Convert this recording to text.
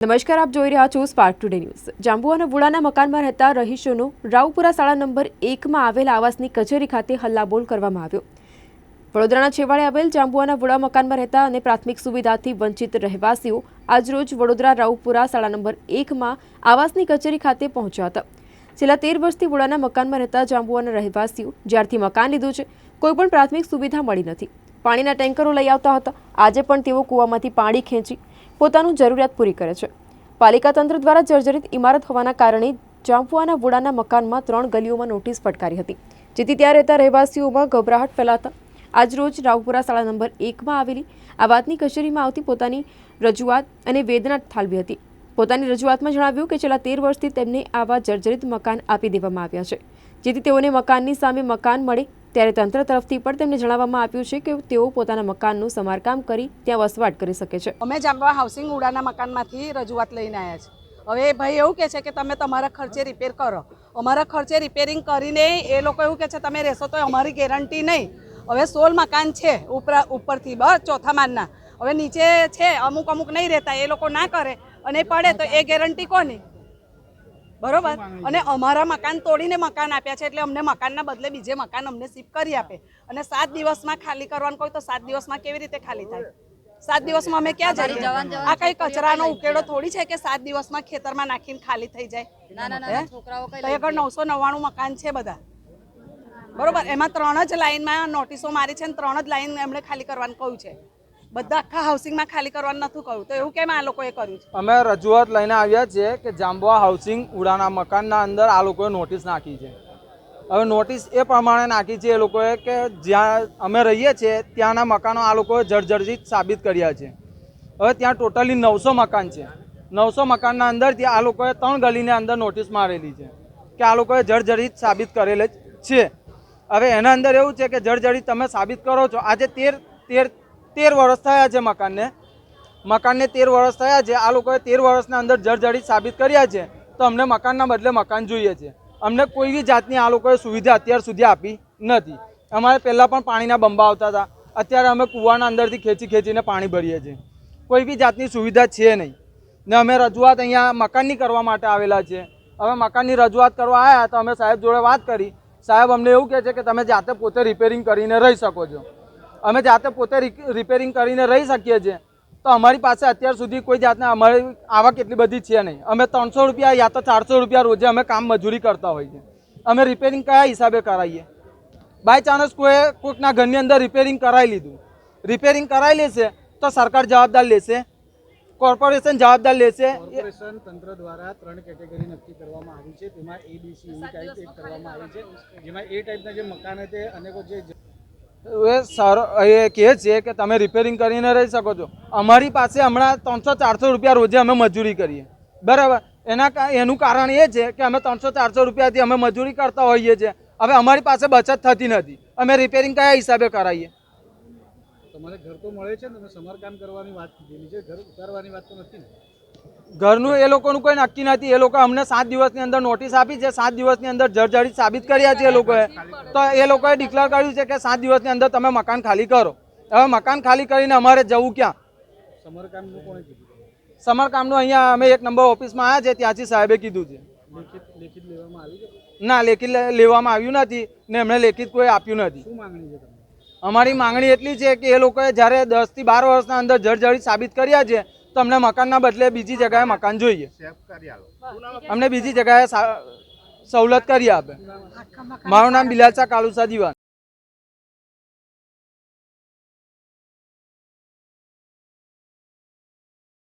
નમસ્કાર, આપ જોઈ રહ્યા છો સ્પાર્ક ટુડે ન્યૂઝ જાંબુઆના વુડાના મકાનમાં રહેતા રહીશોનો રાવપુરા શાળા નંબર એકમાં આવેલ આવાસની કચેરી ખાતે હલ્લાબોલ કરવામાં આવ્યો. વડોદરાના છેવાડે આવેલ જાંબુઆના વુડા મકાનમાં રહેતા અને પ્રાથમિક સુવિધાથી વંચિત રહેવાસીઓ આજરોજ વડોદરા રાવપુરા શાળા નંબર એકમાં આવાસની કચેરી ખાતે પહોંચ્યા હતા. છેલ્લા તેર વર્ષથી વુડાના મકાનમાં રહેતા જાંબુઆના રહેવાસીઓ જ્યારથી મકાન લીધું છે કોઈપણ પ્રાથમિક સુવિધા મળી નથી. પાણીના ટેન્કરો લઈ આવતા હતા. આજે પણ તેઓ કૂવામાંથી પાણી ખેંચી પોતાનું જરૂરિયાત પૂરી કરે છે. પાલિકા તંત્ર દ્વારા જર્જરિત ઇમારત હોવાના કારણે જાંબુઆના વુડાના મકાનમાં ત્રણ ગલીઓમાં નોટિસ ફટકારી હતી. જેથી ત્યાં રહેતા રહેવાસીઓમાં ગભરાહટ ફેલાતા આજરોજ રાવપુરા શાળા નંબર એકમાં આવેલી આ વાતની કચેરીમાં આવતી પોતાની રજૂઆત અને વેદના ઠાલવી હતી. પોતાની રજૂઆતમાં જણાવ્યું કે છેલ્લા તેર વર્ષથી તેમને આવા જર્જરિત મકાન આપી દેવામાં આવ્યા છે. જેથી તેઓને મકાનની સામે મકાન મળે ત્યારે તંત્ર તરફથી પણ તેમને જણાવવામાં આવ્યું છે કે તેઓ પોતાના મકાનનું સમારકામ કરી ત્યાં વસવાટ કરી શકે છે. અમે જાંબવા હાઉસિંગ ઉડાના મકાનમાંથી રજૂઆત લઈને આવ્યા છે હવે ભાઈ એવું કહે છે કે તમે તમારા ખર્ચે રિપેર કરો. અમારા ખર્ચે રિપેરિંગ કરીને એ લોકો એવું કહે છે, તમે રહેશો તો અમારી ગેરંટી નહીં. હવે સોલ મકાન છે ઉપરા ઉપરથી, બસ ચોથા માળના. હવે નીચે છે અમુક અમુક નહીં રહેતા, એ લોકો ના કરે. અને પડે તો એ ગેરંટી કોની? બરોબર? અને અમારા મકાન તોડીને મકાન આપ્યા છે એટલે અમને મકાનના બદલે બીજે મકાન અમને શિફ્ટ કરી આપે. અને સાત દિવસમાં ખાલી કરવાનું કહ્યું તો સાત દિવસમાં કેવી રીતે ખાલી થાય? સાત દિવસમાં અમે ક્યાં જઈએ? આ કઈ કચરાનો ઉકેડો થોડી છે કે સાત દિવસમાં ખેતરમાં નાખીને ખાલી થઈ જાય? આગળ નવસો નવ્વાણું મકાન છે બધા. બરોબર? એમાં ત્રણ જ લાઈનમાં નોટિસો મારી છે અને ત્રણ જ લાઈન એમણે ખાલી કરવાનું કહ્યું છે. બધા આખા હાઉસિંગમાં ખાલી કરવાનું નથી કહ્યું તો એવું કેમ આ લોકોએ કર્યું છે? અમે રજૂઆત લઈને આવ્યા છીએ કે જાંબુઆ હાઉસિંગ ઉડાના મકાનના અંદર આ લોકોએ નોટિસ નાખી છે. હવે નોટિસ એ પ્રમાણે નાખી છે એ લોકોએ કે જ્યાં અમે રહીએ છીએ ત્યાંના મકાનો આ લોકોએ જર્જરિત સાબિત કર્યા છે. હવે ત્યાં ટોટલી નવસો મકાન છે. નવસો મકાનના અંદરથી આ લોકોએ ત્રણ ગલીની અંદર નોટિસ મારેલી છે કે આ લોકોએ જર્જરિત સાબિત કરેલ છે. હવે એના અંદર એવું છે કે જર્જરિત તમે સાબિત કરો છો. આજે તેર તેર તેર વર્ષ થયા છે મકાનને. મકાનને તેર વર્ષ થયા છે. આ લોકોએ તેર વર્ષના અંદર જર્જરિત સાબિત કર્યા છે. તો અમને મકાનના બદલે મકાન જોઈએ છે. અમને કોઈ બી જાતની આ લોકોએ સુવિધા અત્યાર સુધી આપી નથી. અમારે પહેલાં પણ પાણીના બંબા આવતા હતા. અત્યારે અમે કૂવાના અંદરથી ખેંચી ખેંચીને પાણી ભરીએ છીએ. કોઈ બી જાતની સુવિધા છે નહીં. ને અમે રજૂઆત અહીંયા મકાનની કરવા માટે આવેલા છે. હવે મકાનની રજૂઆત કરવા આવ્યા તો અમે સાહેબ જોડે વાત કરી. સાહેબ અમને એવું કહે છે કે તમે જાતે પોતે રિપેરિંગ કરીને રહી શકો છો. અમે જાતે પોતે રિપેરિંગ કરીને રહી શકીએ છીએ. તો અમારી પાસે અત્યાર સુધી કોઈ જાતના અમારી આવક એટલી બધી છે નહીં. અમે ત્રણસો રૂપિયા યા તો ચારસો રૂપિયા રોજે અમે કામ મજૂરી કરતા હોઈએ અમે રિપેરિંગ કયા હિસાબે કરાવીએ? બાય ચાન્સ કોઈ કોઈકના ઘરની અંદર રિપેરિંગ કરાવી લીધું. રિપેરિંગ કરાવી લેશે તો સરકાર જવાબદાર લેશે. કોર્પોરેશન જવાબદાર લેશે. કોર્પોરેશન તંત્ર દ્વારા ત્રણ કેટેગરી નક્કી કરવામાં આવી છે. તેમાં એ બી સી ટાઈપ કરવામાં આવી છે. જેમાં એ ટાઈપના જે મકાન છે અને જે એ સર, એ કહે છે કે તમે રિપેરિંગ કરીને રહી શકો છો. અમારી પાસે હમણાં ત્રણસો ચારસો રૂપિયા રોજે અમે મજૂરી કરીએ. બરાબર? એના એનું કારણ એ છે કે અમે ત્રણસો ચારસો રૂપિયાથી અમે મજૂરી કરતા હોઈએ છીએ. હવે અમારી પાસે બચત થતી નથી. અમે રિપેરિંગ કયા હિસાબે કરાવીએ તમારે ઘર તો મળે છે ને, તમે સમારકામ કરવાની વાત કીધેલી છે, ઘર ઉતારવાની વાત તો નથી ઘરનું એ લોકોનું કોઈ નક્કી નથી. એ લોકો અમને સાત દિવસની અંદર નોટિસ આપી છે. સાત દિવસની અંદર જર્જરિત સાબિત કર્યા છે એ લોકોએ. તો એ લોકોએ ડિક્લેર કર્યું છે કે સાત દિવસની અંદર તમે મકાન ખાલી કરો. હવે મકાન ખાલી કરીને અમારે જવું ક્યાં? સમારકામનું અહીંયા અમે એક નંબર ઓફિસમાં આવ્યા છે. ત્યાંથી સાહેબે કીધું છે. ના, લેખિત લેવામાં આવ્યું નથી ને એમણે લેખિત કોઈ આપ્યું નથી. અમારી માંગણી એટલી છે કે એ લોકોએ જ્યારે દસથી બાર વર્ષના અંદર જળજળી સાબિત કર્યા છે તો અમને મકાનના બદલે બીજી જગ્યાએ મકાન જોઈએ. અમને બીજી જગ્યાએ સવલત કરી આપે. મારું નામ બિલાસા કાલુસા દીવાન.